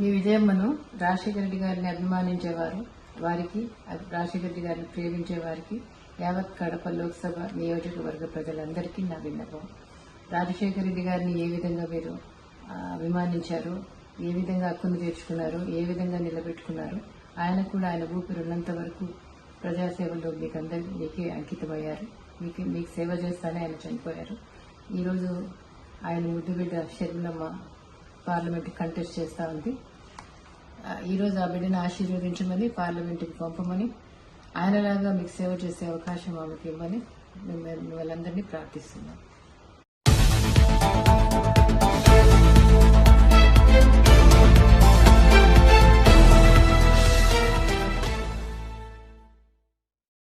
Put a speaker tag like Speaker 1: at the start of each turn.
Speaker 1: విజయమ్మను రాజశేఖర రెడ్డి గారిని అభిమానించేవారు వారికి రాజశేఖర రెడ్డి గారిని ప్రేమించే వారికి యావత్ కడప లోక్సభ నియోజకవర్గ ప్రజలందరికీ నా విన్నపం. రాజశేఖర రెడ్డి గారిని ఏ విధంగా మీరు అభిమానించారు ఏ విధంగా హక్కును తీర్చుకున్నారు ఏ విధంగా నిలబెట్టుకున్నారు ఆయన కూడా ఆయన ఊపిరి ఉన్నంత వరకు ప్రజాసేవలో మీకు అందరి మీకే అంకితమయ్యారు. మీకు మీకు సేవ చేస్తానే ఆయన చనిపోయారు. ఈరోజు ఆయన ముద్దుబిడ్డ షర్మిలమ్మ పార్లమెంట్ కంటెస్ట్ చేస్తూ ఉంది. ఈరోజు ఆ బిడ్డను ఆశీర్వదించమని పార్లమెంటుకి పంపమని ఆయనలాగా మీకు సేవ చేసే అవకాశం ఆమెకి ఇవ్వమని మేము మిమ్మల్ని వాళ్ళందరినీ ప్రార్థిస్తున్నాం.